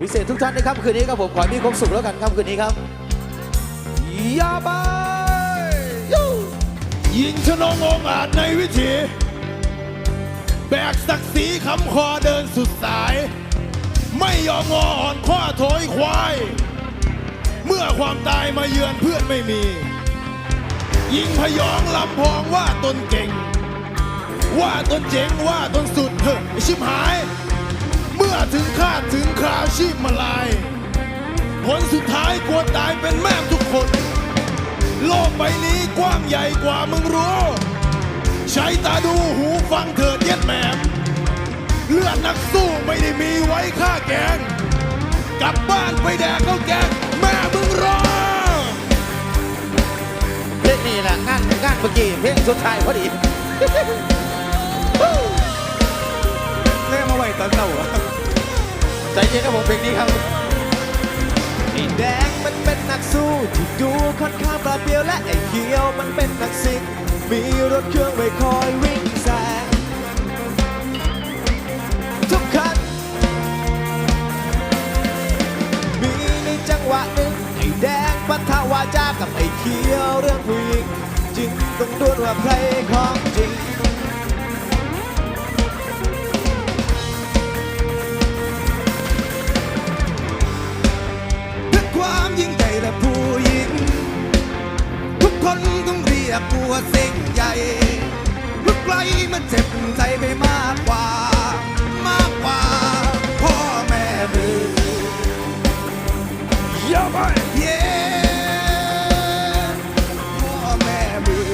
พิเศษทุกท่านนะครับคืนนี้ครับผมขอให้มีความสุขแล้วกันครับคืนนี้ครับยาบายยิงชนงองอาจในวิถี แบกศักดิ์ศรีคำคอเดินสุดสาย ไม่ยอมงออ่อนข้อถอยควาย เมื่อความตายมาเยือนเพื่อนไม่มี ยิงพยองลำพองว่าตนเก่ง ว่าตนเจ๋งว่าตนสุดเฮ้ยไอ้ชิบหาย เมื่อถึงคาดถึงคราวชีพมาลาย ผลสุดท้ายกลัวตายเป็นแม่ทุกคน โลกใบนี้กว้างใหญ่กว่ามึงรู้ ใช้ตาดูหูฟังเถิดเย็ดแหมมเลือดนักสู้ไม่ได้มีไว้ฆ่าแกง กลับบ้านไปแดกข้าวแกง แม่มึงรอเพลงนี้แหละงานงานเมื่อกี้เพลงสุดท้ายพอดี เล่มาไว้ตอนเต่าอะ ใจเย็นครับผมเพลงนี้ครับไอ้แดงมันเป็นนักสู้ที่ดูค่อนข้างปราดเปรียวและไอ้เขียวมันเป็นนักซิ่งมีรถเครื่องไว้คอยวิ่งแซงทุกคันมีในจังหวะหนึ่งไอ้แดงปะทะวาจากับไอ้เขียวเรื่องผู้หญิงจริงต้องดวลว่าใครของจริง ต้องเรียกกูว่าเสิ่งใหญ่ลูกไกลมันเจ็บใจไปมากกว่า มากกว่า พ่อแม่มืออย่าไปเย้พ่อแม่มือ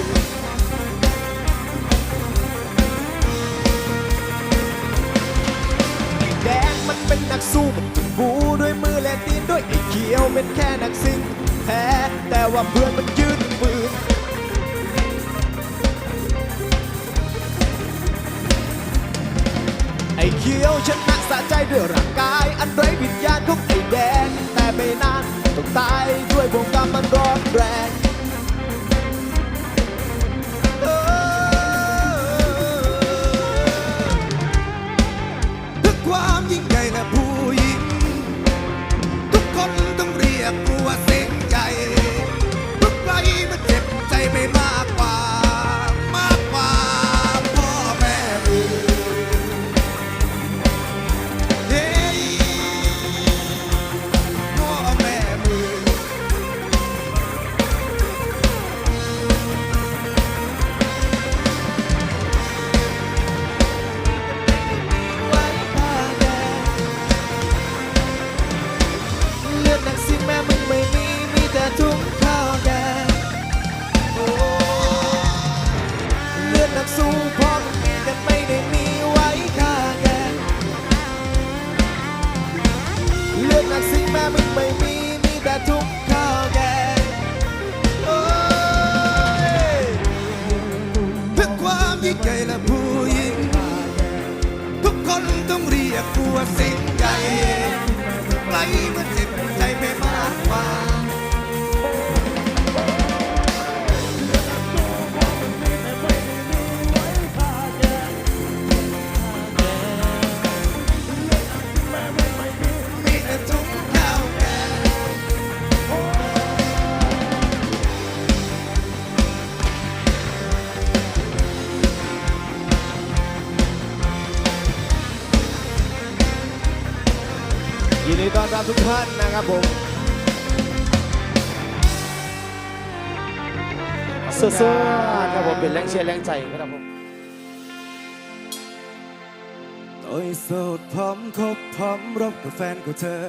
ไอ้แดงมันเป็นนักสู้มันเป็นบูด้วยมือและตีนด้วยไอ้เขียวเป็นแค่นักซิ่งแพ้แต่ว่าเพื่อนมันยืนปืน เขียวชนะสะใจด้วยร่างกาย ทุกท่านนะครับผมสู้ๆครับผมเป็นแรงเชียร์แรงใจครับผมโอ้ยโสดพร้อมคบพร้อมรบกับแฟนของเธอ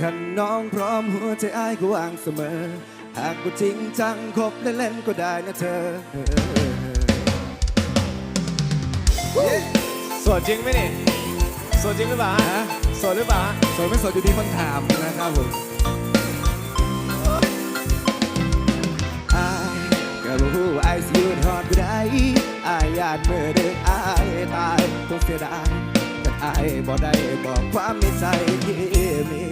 ขันน้องพร้อมหัวใจอ้ายก็วางเสมอ หากกูจริงจังคบเล่นๆก็ได้นะเธอโสดจริงไหมนี่ โสดจริงหรือเปล่าฮะโสดหรือเปล่าฮะสดไม่สดอยู่ที่คนถามนะครับผมอายก็รู้ว่าไอ้สิยืนหอดกูได้อายญาติเมื่อเด็กอายตายต้องเสียดายแต่อายบ่ได้บอกความในใจที่มี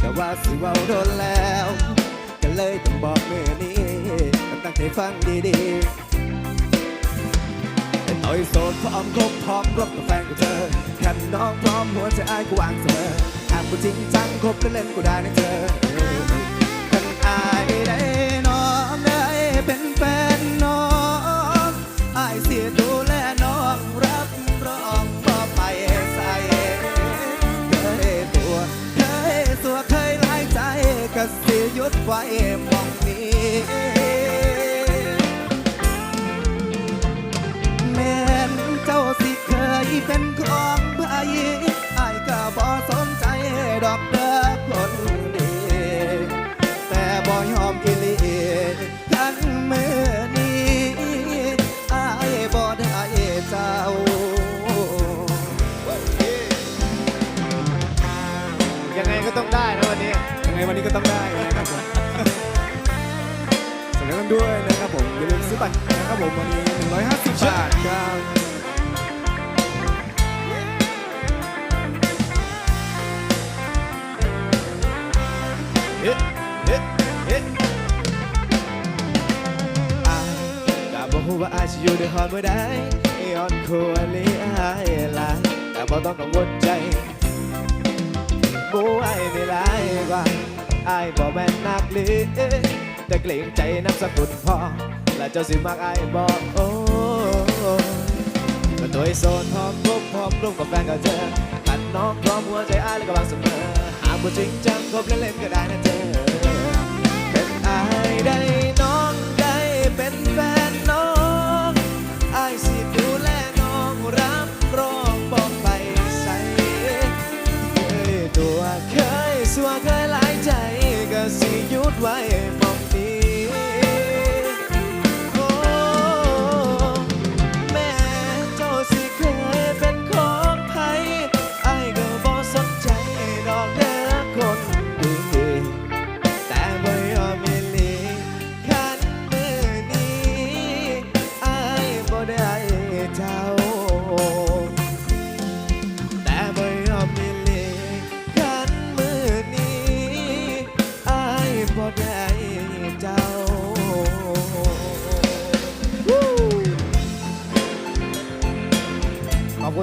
แต่ว่าสิเว้าโดนแล้ว ก็เลยต้องบอกเมื่อนี้ก็ตั้งใจฟังดีๆ อ้อยโสดพร้อมคบพร้อมรบกับแฟนของเธอแค่น้องพร้อมหัวใจอ้ายก็วางเสมอหากกูจริงจังคบเล่นๆกูได้นะเธอคันอายได้น้องได้เป็นแฟนน้องอายเสียดูแลน้องรับรองต่อไปใส่เคยตัวเคยตัวเคยหลายใจก็เสิหยุดไว้มองนี้ เป็นของไผอายก็บ่สนใจดอกเด้อคนดี แต่บ่ยอมกิลีทั้งมือนี้อายบ่ได้เจ้ายังไงก็ต้องได้นะวันนี้ยังไงวันนี้ก็ต้องได้นะครับผมสำหรับกันด้วยนะครับผมอย่าลืมซื้อบัตรนะครับผมวันนี้150บาทครับ ว่าอายสิอยู่ได้ฮอดเมื่อใดย้อนควรลีอายลาแต่บ่ต้องกังวลใจบ่อายนี่ลายกว่าอายบ่แม่นนักเลงแต่เกรงใจนามสกุลพ่อและเจ้าสิมักอายบ่โอ้ก็ตัวไอโซนพร้อมคบพร้อมร่วมกับแฟนกับเธอขันน้องพร้อมหัวใจอายแล้วก็วางเสมอหากบ่จริงจังคบเล่นๆก็ได้นะเธอเป็นอายได้ สิห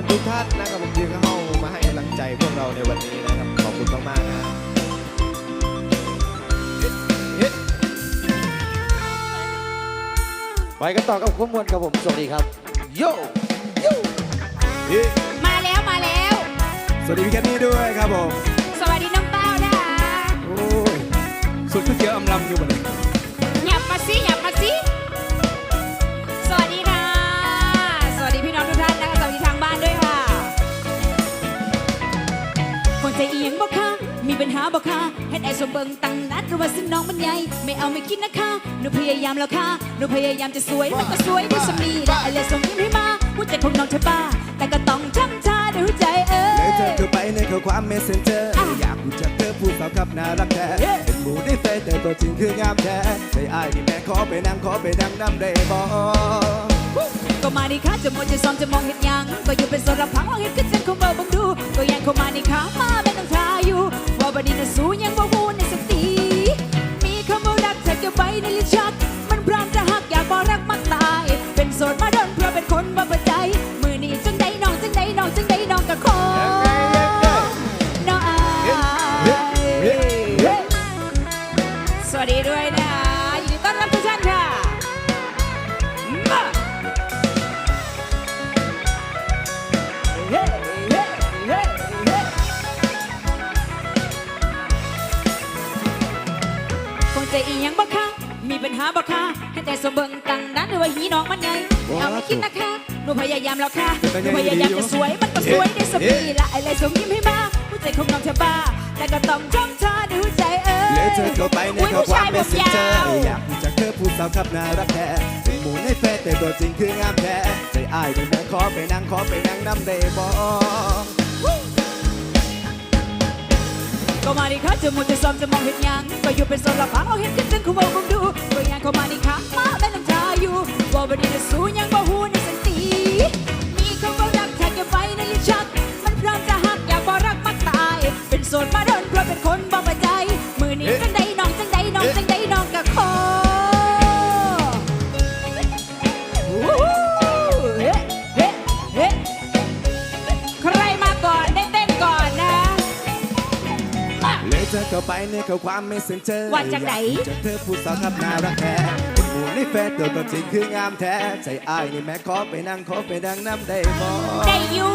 ทุกท่านนะครับผมที่เข้ามาให้กำลังใจพวกเราในวันนี้นะครับ ขอบคุณมากๆนะเฮ้ไปกันต่อกับข้อมูลครับผม สวัสดีครับ โยโยเฮ้มาแล้วมาแล้ว สวัสดีพี่แคนนี่ด้วยครับผม สวัสดีน้องเต้านะคะโอ้ย สุดที่เกียวอำลำอยู่หมดเลยหยับมาสิหยับมาสิส ใจเอียงบ่ค่ะมีปัญหาบ่ค่ะเฮ็ดไอ้สมเบิงตั้งนัดหรือว่าสิน้องมันใหญ่ไม่เอาไม่คิดนะคะหนูพยายามแล้วค่ะหนูพยายามจะสวยมันก็สวยได้สมีและไอ้เลยส่งยิ้มให้มาหัวใจของน้องเธอป้า แต่ก็ต้องช้ำชาด้วยหัวใจเอ้เลยเธยอเข้าไปในข้อความเมสเซนเจอร์อะอยากรู้จักเธอพูดสาวครับน่ารักแท้เย้เป็นหมูได้เฟยแต่ตัวจริงคืองามแท้ใจอายนี่แม่ขอไปนั่งขอไปนั่งน้ำได้บ่ ก็มาดีค่ะจะมองจะซ้อมจะมองเห็นยัง ก็อยู่เป็นโซนรับพังว่าเห็นขึ้นเส้นของเบอร์บังดู ก็ยังเข้ามาในขามาเป็นต้องทาอยู่ ว่าบัดนี้น่ะสู้ยังบ่วูในสติมีคำว่ารักแทบจะไปในลิ้นชัก มันพร้อมจะหักอยากบอกรักมันตาย เป็นโสดมาโดนเพราะเป็นคนบ่เปิด อีหยังบ่คะมีปัญหาบ่คะให้แต่สมเบิงตั้งนั้นหรือว่าหีน้องมันไงเอาไม่คิดนะคะหนูพยายามแล้วค่ะหนูพยายามจะสวยมันก็สวยได้สักทีละไอ้เลยส่งยิ้มให้มาหัวใจของน้องเธอบ้าแต่ก็ต้องจ้องชาด้วยหัวใจเอ้เลยยเธอเข้าไปในอุ๊ยข้อผู้ควาชามยเมผสมเซนเจอยาวร์อยากรู้จักเธอพูดสาวครับน่ารักแท้เป็นหมูในเฟซแต่ตัวจริงคืองามแท้ใจอายนี่แม่ขอไปนั่งขอไปนั่งน้ำได้บ่ ก็มาดิค่ะจะมุดจะซ้อมจะมองเห็นยังก็อยู่เป็นโซนละพังเอาเห็นกันจนคุณบอกผมดูก็ยังเข้ามาดิค่ะมาแม่น้ำชาอยู่ว่าบัดนี้น่ะสู้ยังบ่หู ข้อความไม่สนเจอว่าจากไหนจากเธอผู้สาวครับน่ารักแท้เป็นหมู่ในเฟนตัวกัวจริงคืองามแท้ ใจอ้ายนี่แม่ขอไปนั่งขอไปดังน้ำได้บ่ได้อยู่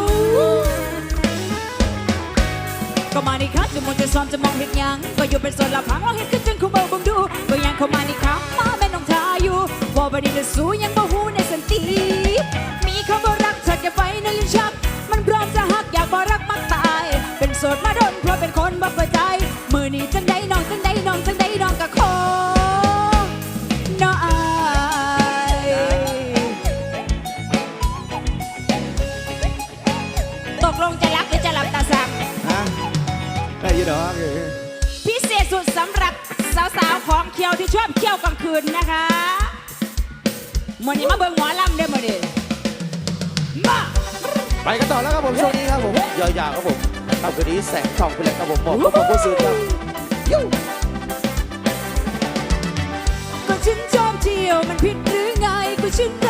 ก็มาในี่ครับจะมองจะซ้อมจะมองเห็นยังก็อยู่เป็นส่วนละพังลองเห็นขึ้นจนคุ้มเบาบังดูก็ยังเข้ามาในี่ครับมาแม่น้องทาอยู่ว่าบันนี้จะสู้ยังบ่หูในสันติมีคำว่ารักเธอเก็บไว้ในลิ้นชัก คืนนะคะมัอนี้มาเบิ่งหมอลำได้มือนี้มาไปกันต่อแล้วครับผมช่วงนี้ครับผมยาวๆครับผมครับคืนนี้แสงทองไปเลยครับผมบอกกับผมก็ซื้อครับก็ฉันชอบเที่ยวมันผิดหรือไงก็ฉัน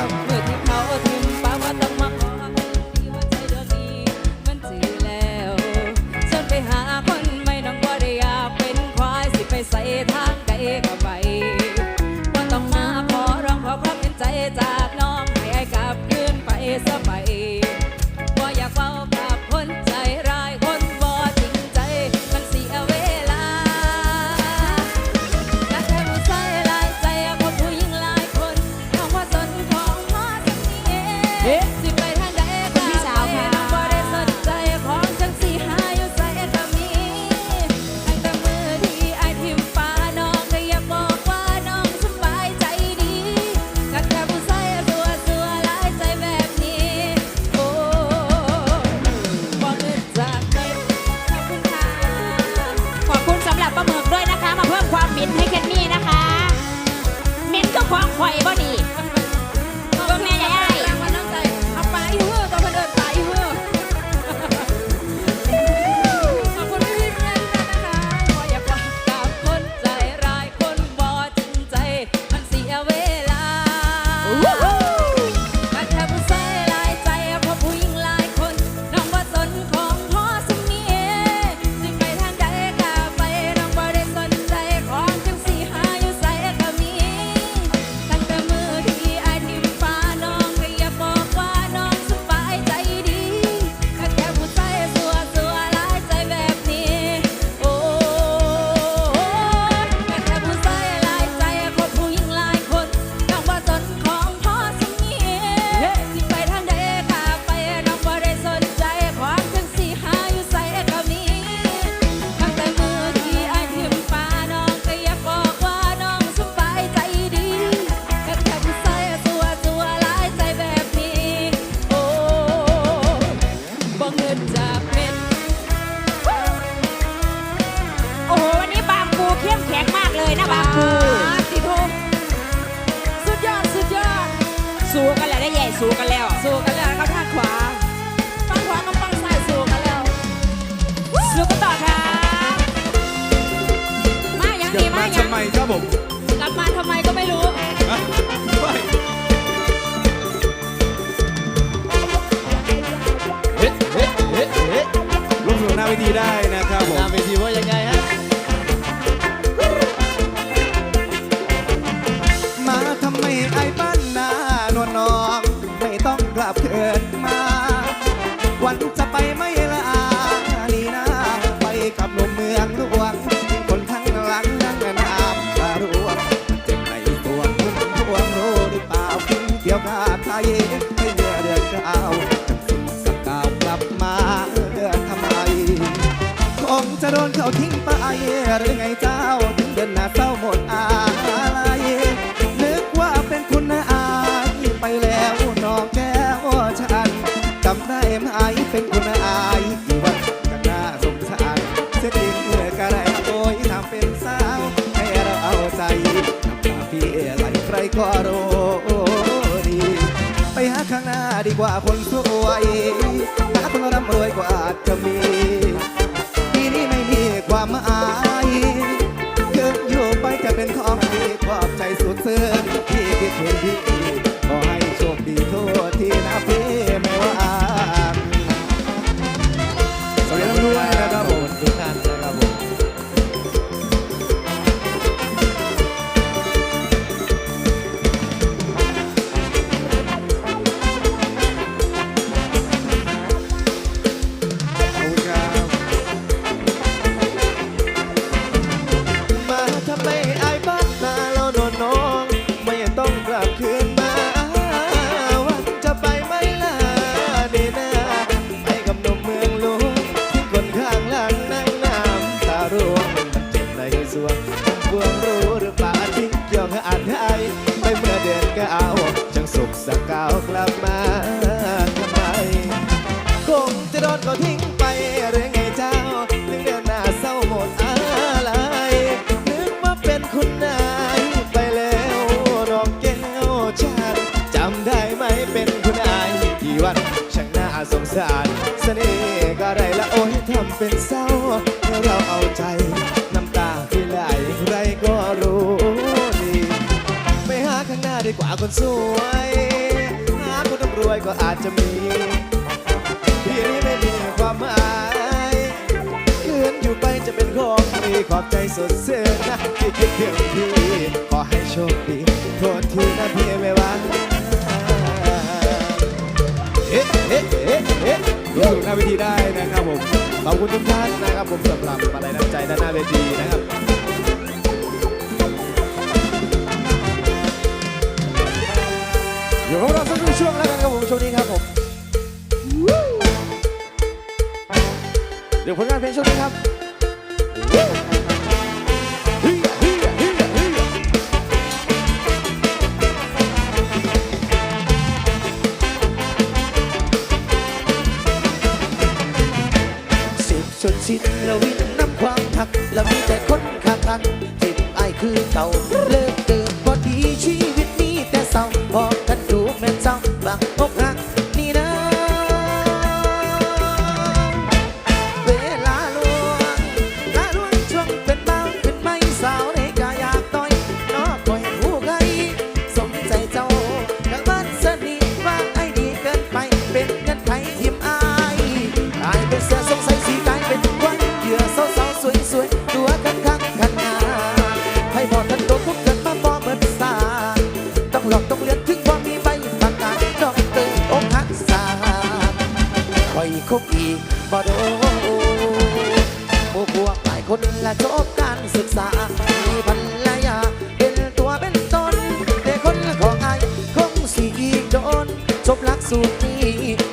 Yeah. สู้กันแล้วได้ใหญ่สู้กันแล้ว สู้กันแล้วนะครัางขวาข้างขวาก็บข้างซ้ายสู้กันแล้ว สู้กันต่อค่ะมาอย่างนี้มามาอยัทำงไมครับผมกลับมาทำไมก็ไม่รู้ลุ้นถึงกหน้าเวทีได้นะครับผหม น้าเวทีว่ายังไง ทยให้เมื่อเดือดก้าวกักกาวกลับมาเพื่อทำไมคงจะโดนเขาทิ้งไปหรือไงเจ้าถึงเดินหน้าเศร้าหมดอาลัยนึกว่าเป็นคุณนะอาที่ไปแล้วน้องแก้วฉันจำได้ไหมเป็นคุณนะอากี่วันกันหน้าสงสารเสียจริงเหลือกระไรโอยทำเป็นสาวให้เราเอาใจทำตาพี่ไหลใครก็รู้ีกว่าคนสวยถ้าคนร่ำรวยกว่าจะมีที่นี้ไม่มีความหมาย็เอา จังสุขสักเก้ากลับมาทำไมคงจะโดนก็ทิ้งไปหรือไงเจ้าถึงเดืนหน้าเศร้าหมดอะไรนึกว่าเป็นคุณนายไปแล้วดองแก้วฉันจำได้ไหมเป็นคุณนายที่วันช่างน่าสงสารเสน่ห์ก็ไรละโอ้ยทำเป็นส นสวย หาคนรรวยก็อาจจะมีที่นี้ไม่มีความหมายเคลื่อนอยู่ไปจะเป็นของดีขอบใจสดเสื่อนะที่คิดเพียงพี่ขอให้โชคดีโทษทีนะพี่ไม่ว่าเอ๊ะเอ๊ะเอ๊ะเอ๊ะดูหน้าเวทีได้นะครับผมขอบคุณทุกท่านนะครับผมสำหรับอะไรน้ำใจด้านหน้าเวทีนะครับ อยู่กับเราสักครู่ช่วงแล้วกันครับผมช่วงนี้ครับผมเดี๋ยวผลงานเพลงช่วงนี้ครับฮิยะฮิยะฮิยะฮิยะสิบชนชินแล้ววินน้ำความหัก แล้วมีแต่คนขางกันจิตไอคือเก่าเลิกเกิดพอดีชีวิตนี้แต่เศร้าพอ สูตรนี้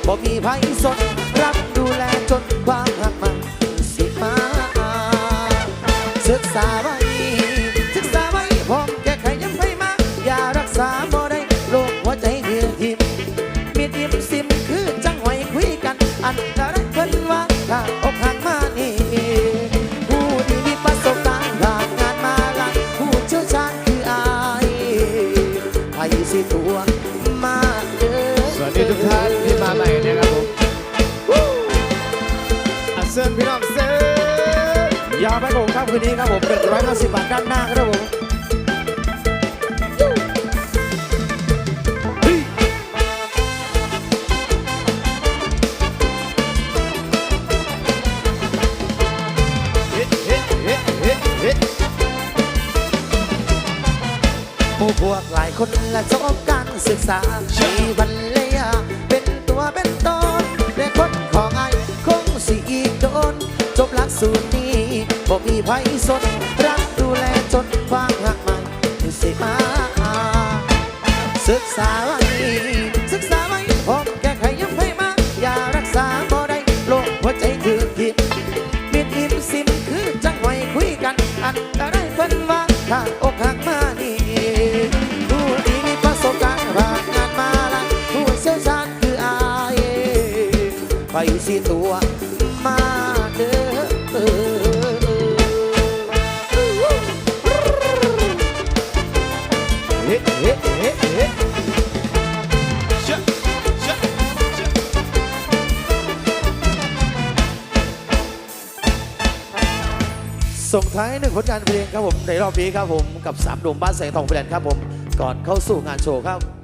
บ่มีภัยสนรับดูแลจนความ นี้ครับผมเป็นร้อยห้าสิบบาทด้านหน้าครับผม ไปสิตัว มาเด้อเฮ้เฮ้เฮ้เฮ้เชะเชะเชะส่งท้ายหนึ่งผลงานเพลงครับผมในรอบนี้ครับผมกับสามหนุ่มบ้านแสงทองแบรนครับผมก่อนเข้าสู่งานโชว์ครับ